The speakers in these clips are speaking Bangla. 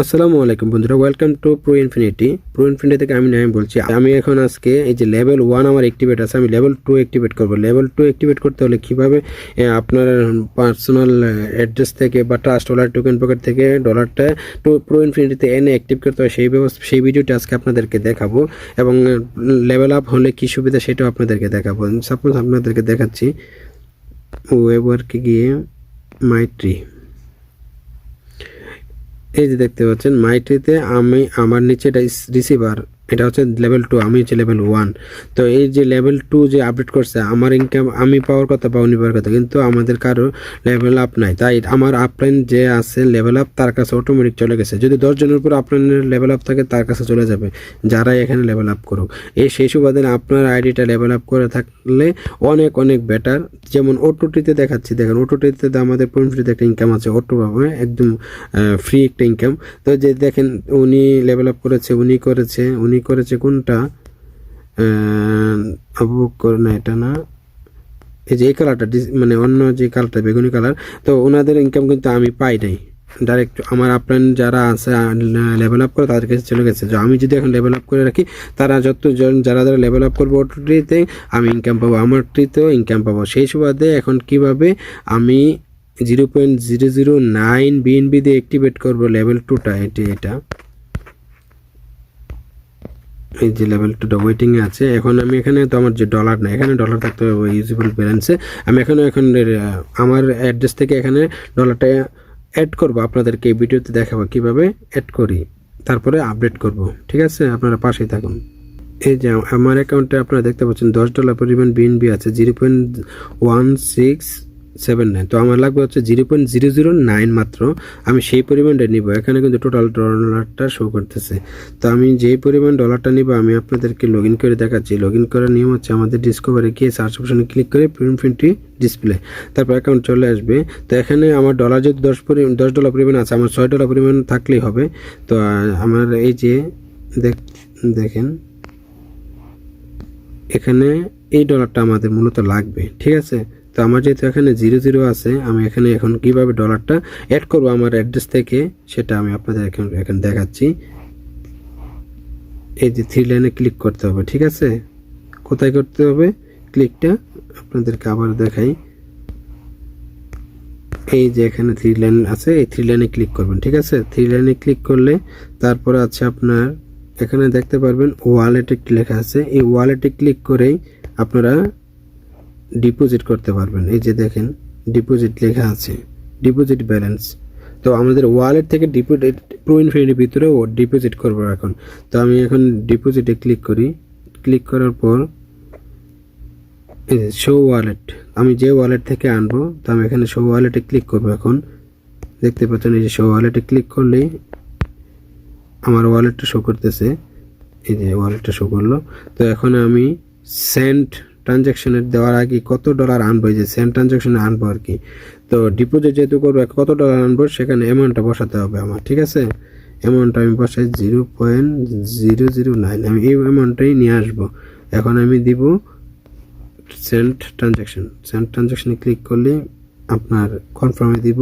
আসসালামু আলাইকুম বন্ধুরা welcome to pro infinity pro infinity থেকে আমি নাইম বলছি। আমি এখন আজকে এই যে লেভেল ওয়ান আমার অ্যাক্টিভেট আছে, আমি লেভেল টু অ্যাক্টিভেট করব। লেভেল টু অ্যাক্টিভেট করতে হলে কীভাবে আপনার পার্সোনাল অ্যাড্রেস থেকে বা ট্রাস্ট ডলার টোকেন পকেট থেকে ডলারটা টু প্রো ইনফিনিটিতে এনে অ্যাক্টিভ করতে হয়, সেই ব্যবস্থা, সেই ভিডিওটা আজকে আপনাদেরকে দেখাবো। এবং লেভেল আপ হলে কী সুবিধা সেটাও আপনাদেরকে দেখাবো। সাপোজ আপনাদেরকে দেখাচ্ছি। ওয়েব ওয়ার্কে গিয়ে মাইট্রি এই যে দেখতে পাচ্ছেন মাইটিতে আমি আমার নিচে এটা রিসিভার এটা হচ্ছে লেভেল টু আমি হচ্ছে লেভেল ওয়ান তো এই যে লেভেল টু যে আপডেট করছে, আমার ইনকাম আমি পাওয়ার কথা বা উনি পাওয়ার কথা, কিন্তু আমাদের কারও লেভেল আপ নাই। তাই আমার আপলাইন যে আছে লেভেল আপ তার কাছে অটোমেটিক চলে গেছে। যদি দশজনের উপর আপলাইনের লেভেল আপ থাকে, তার কাছে চলে যাবে, যারাই এখানে লেভেল আপ করুক। এই সেই সুবাদে আপনার আইডিটা লেভেল আপ করে থাকলে অনেক অনেক বেটার যেমন ওটোটিতে দেখাচ্ছি, দেখেন ওটোটিতে আমাদের ফ্রিতে একটা ইনকাম আছে অটো পাবে একদম ফ্রি একটা ইনকাম তো যে দেখেন উনি লেভেল আপ করেছে, উনি করেছে, উনি করেছে কোনটা? আবু বকর না, এটা না? এই যে এই কালারটা মানে অন্য যে কালারটা বেগুনি কালার তো ওনাদের ইনকাম কিন্তু আমি পাই নাই। ডাইরেক্ট আমার আপলাইন যারা আছে লেভেল আপ করে তাদের কাছে চলে গেছে। আমি যদি এখন লেভেল আপ করে রাখি, তারা যত জন যারা যারা লেভেল আপ করব ওটিতে আমি ইনকাম পাবো। আমার ট্রিতেও ইনকাম পাবো। সেই সুবাদে এখন কীভাবে আমি zero point zero zero nine BNB দিয়ে অ্যাক্টিভেট করব লেভেল টুটা এটি, এটা? এই যে লেভেল টুটা ওয়েটিংয়ে আছে, এখন আমি এখানে তো আমার যে ডলার না, এখানে ডলার থাকতে হবে ইউজিবল ব্যালেন্সে আমি এখানে এখন আমার অ্যাড্রেস থেকে এখানে ডলারটা অ্যাড করব, আপনাদেরকে এই ভিডিওতে দেখাবো কীভাবে অ্যাড করি। তারপরে আপডেট করব, ঠিক আছে? আপনারা পাশেই থাকুন। এই যে আমার অ্যাকাউন্টে আপনারা দেখতে পাচ্ছেন, দশ ডলার পরিমাণ বিএনবি আছে zero point one six seven nine. তো আমার লাগবে হচ্ছে zero point zero zero nine মাত্র। আমি সেই পরিমাণটা নিব। এখানে কিন্তু টোটাল ডলারটা শো করতেছে। তো আমি যেই পরিমাণ ডলারটা নিব, আমি আপনাদেরকে লগ ইন করে দেখাচ্ছি। লগ ইন করার নিয়ম হচ্ছে আমাদের ডিসকভারে গিয়ে সার্চ অপশনে ক্লিক করে প্রিন্ট প্রিন্টটি ডিসপ্লে তারপর অ্যাকাউন্ট চলে আসবে। তো এখানে আমার ডলার যদি দশ পরি, দশ ডলার পরিমাণ আছে, আমার ছয় ডলার পরিমাণ থাকলেই হবে। তো আমার এই যে দেখ, দেখেন। এখানে এই ডলারটা আমাদের মূলত লাগবে। ঠিক আছে? তো আমার যেহেতু এখানে জিরো জিরো আছে, আমি এখানে এখন কীভাবে ডলারটা অ্যাড করব আমার অ্যাড্রেস থেকে, সেটা আমি আপনাদের এখন এখন দেখাচ্ছি। এই যে থ্রি লাইনে ক্লিক করতে হবে, ঠিক আছে? কোথায় করতে হবে? ক্লিকটা আপনাদেরকে আবার দেখাই। এই যে এখানে থ্রি লাইন আছে, এই থ্রি লাইনে ক্লিক করবেন, ঠিক আছে? থ্রি লাইনে ক্লিক করলে তারপরে আছে আপনার, এখানে দেখতে পারবেন ওয়ালেটে লেখা আছে। এই ওয়ালেটে ক্লিক করেই আপনারা ডিপোজিট করতে পারবেন। এই যে দেখেন ডিপোজিট লেখা আছে ডিপোজিট ব্যালেন্স তো আমাদের ওয়ালেট থেকে ডিপোজিট প্রো ইনফিনিটির ভিতরে ডিপোজিট করব এখন। তো আমি এখন ডিপোজিটে ক্লিক করি। ক্লিক করার পর শো ওয়ালেট আমি যে ওয়ালেট থেকে আনব, তো আমি এখানে শো ওয়ালেটে ক্লিক করব এখন। দেখতে পাচ্ছেন, এই যে শো ওয়ালেটে ক্লিক করলেই আমার ওয়ালেটটা শো করতেছে। এই যে ওয়ালেটটা শো করল। তো এখন আমি সেন্ট ট্রানজ্যাকশনের দেওয়ার আগে কত ডলার আনব? যে সেন্ট ট্রানজ্যাকশনে আনব আর কি। তো ডিপোজিট যেহেতু করব, কত ডলার আনব সেখানে অ্যামাউন্টটা বসাতে হবে আমার, ঠিক আছে? অ্যামাউন্টটা আমি বসাই zero point zero zero nine আমি এই অ্যামাউন্টটাই নিয়ে আসব। এখন আমি দিব সেন্ট ট্রানজ্যাকশন সেন্ট ট্রানজ্যাকশনে ক্লিক করলে আপনার কনফার্মে দিব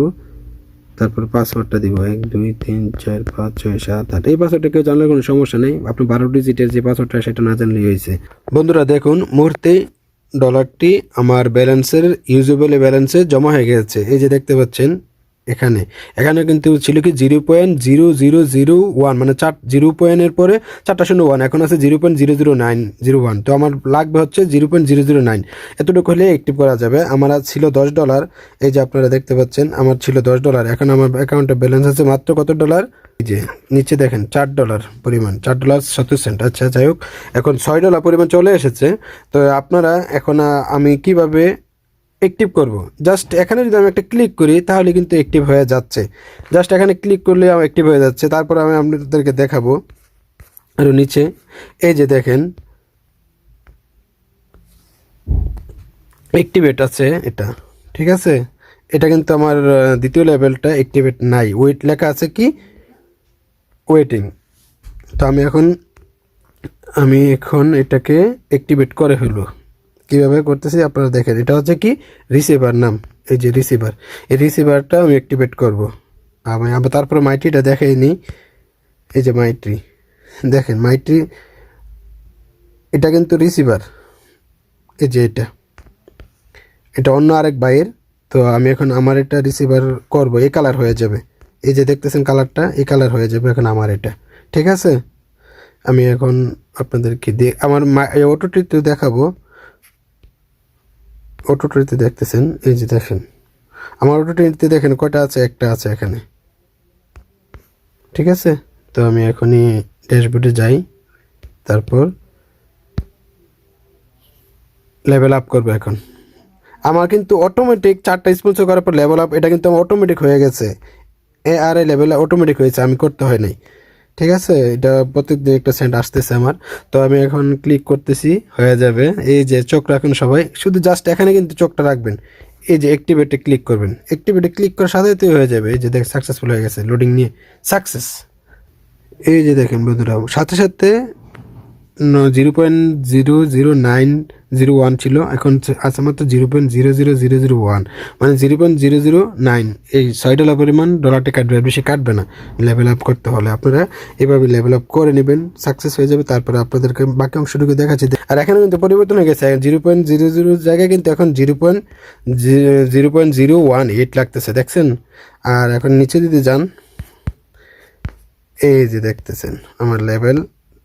তারপর পাসওয়ার্ডটা দিব এক, দুই, তিন, চার, পাঁচ, ছয়, সাত, আট। এই পাসওয়ার্ডটা কেউ জানলে কোনো সমস্যা নেই। আপনি বারো ডিজিটের যে পাসওয়ার্ডটা সেটা না জানলেই হয়েছে। বন্ধুরা, দেখুন, মুহূর্তে ডলারটি আমার ব্যালেন্সের ইউজেবল ব্যালেন্সে জমা হয়ে গেছে। এই যে দেখতে পাচ্ছেন এখানে। এখানে কিন্তু ছিল কি zero point zero zero zero one মানে চার জিরো পয়েন্টের পরে চারটা শূন্য ওয়ান এখন আছে zero point zero zero nine zero one তো আমার লাগবে হচ্ছে zero point zero zero nine এতটুকু হলে অ্যাক্টিভ করা যাবে। আমার ছিল দশ ডলার এই যে আপনারা দেখতে পাচ্ছেন, আমার ছিল দশ ডলার এখন আমার অ্যাকাউন্টে ব্যালেন্স আছে মাত্র কত ডলার যে, নিচে দেখেন, চার ডলার পরিমাণ, চার ডলার সত্তর সেন্ট আচ্ছা যাই হোক, এখন ছয় ডলার পরিমাণ চলে এসেছে। তো আপনারা এখন আমি কীভাবে অ্যাক্টিভ করব। জাস্ট এখানে যদি আমি একটা ক্লিক করি, তাহলে কিন্তু অ্যাক্টিভ হয়ে যাচ্ছে। জাস্ট এখানে ক্লিক করলে আমার অ্যাক্টিভ হয়ে যাচ্ছে। তারপর আমি আপনাদেরকে দেখাবো আরও নিচে। এই যে দেখেন। অ্যাক্টিভেট আছে এটা। ঠিক আছে? এটা কিন্তু আমার দ্বিতীয় লেভেলটা অ্যাক্টিভেট নাই। ওয়েট লেখা আছে কি? ওয়েটিং তো আমি এখন আমি এখন এটাকে অ্যাক্টিভেট করে হলো কীভাবে করতেছি আপনারা দেখেন, এটা হচ্ছে কি রিসিভার নাম, এই যে রিসিভার এই রিসিভারটা আমি অ্যাক্টিভেট করব। আমি আবার তারপরে মাইটিটা দেখাই নিই এই যে মাইট্রি দেখেন মাইট্রি এটা কিন্তু রিসিভার এই যে এটা এটা অন্য আরেক বাইয়ের তো আমি এখন আমার এটা রিসিভার করব, এই কালার হয়ে যাবে। এই যে দেখতেছেন কালারটা এই কালার হয়ে যাবে এখন আমার এটা। ঠিক আছে? আমি এখন আপনাদেরকে দিয়ে আমার অটোটিতে দেখাবো। অটোটিতে দেখতেছেন, এই যে দেখেন। আমার অটোটিতে দেখেন, কয়টা আছে? একটা আছে এখানে। ঠিক আছে? তো আমি এখনই ড্যাশবোর্ডে যাই, তারপর লেভেল আপ করব এখন। আমার কিন্তু অটোমেটিক চারটা স্পন্সর করার পর লেভেল আপ এটা কিন্তু আমার অটোমেটিক হয়ে গেছে। এ আর এ লেভেল অটোমেটিক হয়েছে, আমি করতে হয় নাই। ঠিক আছে? এটা প্রত্যেকদিন একটা সেন্ট আসতেছে আমার। তো আমি এখন ক্লিক করতেছি, হয়ে যাবে। এই যে চোখ রাখুন সবাই। শুধু জাস্ট এখানে কিন্তু চোখটা রাখবেন। এই যে অ্যাক্টিভেটে ক্লিক করবেন। অ্যাক্টিভেটে ক্লিক করার সাথে সাথেই হয়ে যাবে। এই যে দেখ সাকসেসফুল হয়ে গেছে লোডিং নিয়ে। সাকসেস এই যে দেখেন বন্ধুরা, সাথে সাথে zero point zero zero nine zero one ছিল, এখন আছে মাত্র zero point zero zero zero zero one মানে zero point zero zero nine এই ছয় ডলার পরিমাণ ডলারটা কাটবে, আর বেশি কাটবে না। লেভেল আপ করতে হলে আপনারা এভাবে লেভেল আপ করে নেবেন সাকসেস হয়ে যাবে, তারপরে আপনাদেরকে বাকি অংশটুকু দেখাচ্ছি। আর এখানে কিন্তু পরিবর্তন হয়ে গেছে জিরো পয়েন্ট জিরো জিরো জায়গায় কিন্তু এখন zero point zero point zero one eight লাগতেছে, দেখছেন? আর এখন নিচে যদি যান, এই যে দেখতেছেন, আমার লেভেল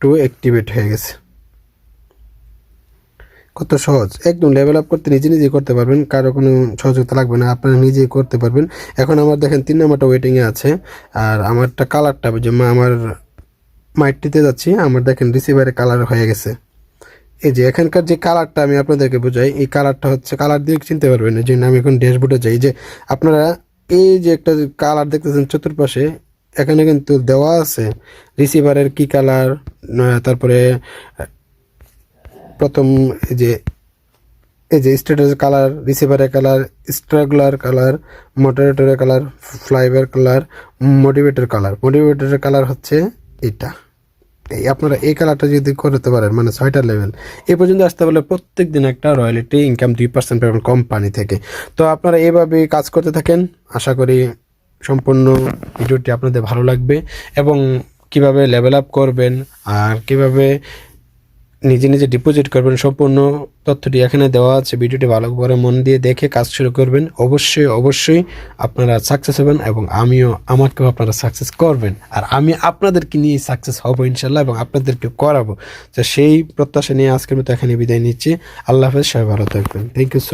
টু অ্যাক্টিভেট হয়ে গেছে। কত সহজ। একদম লেভেল আপ করতে নিজে নিজেই করতে পারবেন, কারও কোনো সহযোগিতা লাগবে না, আপনারা নিজেই করতে পারবেন। এখন আমার দেখেন তিন নম্বরটা ওয়েটিংয়ে আছে, আর আমারটা কালারটা যে আমার মাইটটিতে যাচ্ছি, আমার দেখেন রিসিভারে কালার হয়ে গেছে। এই যে এখানকার যে কালারটা আমি আপনাদেরকে বোঝাই, এই কালারটা হচ্ছে কালার দিয়ে চিনতে পারবেন, এই জন্য আমি এখন ড্যাশবোর্ডে যাই। যে আপনারা এই যে একটা কালার দেখতেছেন চতুর্পাশে, এখানে কিন্তু দেওয়া আছে রিসিভারের কি কালার তারপরে প্রথম এই যে এই যে স্ট্যাটাসের কালার রিসিভারের কালার স্ট্রাগলার কালার মডারেটরের কালার ফ্লাইভার কালার মোটিভেটর কালার মোটিভেটরের কালার হচ্ছে এটা। এই আপনারা এই কালারটা যদি করতে পারেন মানে ছয়টা লেভেল এই পর্যন্ত আসতে পারলে প্রত্যেক দিন একটা রয়্যালিটি ইনকাম দুই পার্সেন্ট পাবেন কোম্পানি থেকে। তো আপনারা এইভাবে কাজ করতে থাকেন। আশা করি সম্পূর্ণ ভিডিওটি আপনাদের ভালো লাগবে। এবং কীভাবে লেভেল আপ করবেন, আর কীভাবে নিজে নিজে ডিপোজিট করবেন, সম্পূর্ণ তথ্যটি এখানে দেওয়া আছে। ভিডিওটি ভালো করে মন দিয়ে দেখে কাজ শুরু করবেন। অবশ্যই অবশ্যই আপনারা সাকসেস হবেন এবং আমিও আমাকেও আপনারা সাকসেস করবেন। আর আমি আপনাদেরকে নিয়ে সাকসেস হব ইনশাল্লাহ এবং আপনাদেরকে করাবো। তো সেই প্রত্যাশা নিয়ে আজকের মতো এখানে বিদায় নিচ্ছি। আল্লাহ হাফেজ, সবাই ভালো থাকবেন। Thank you so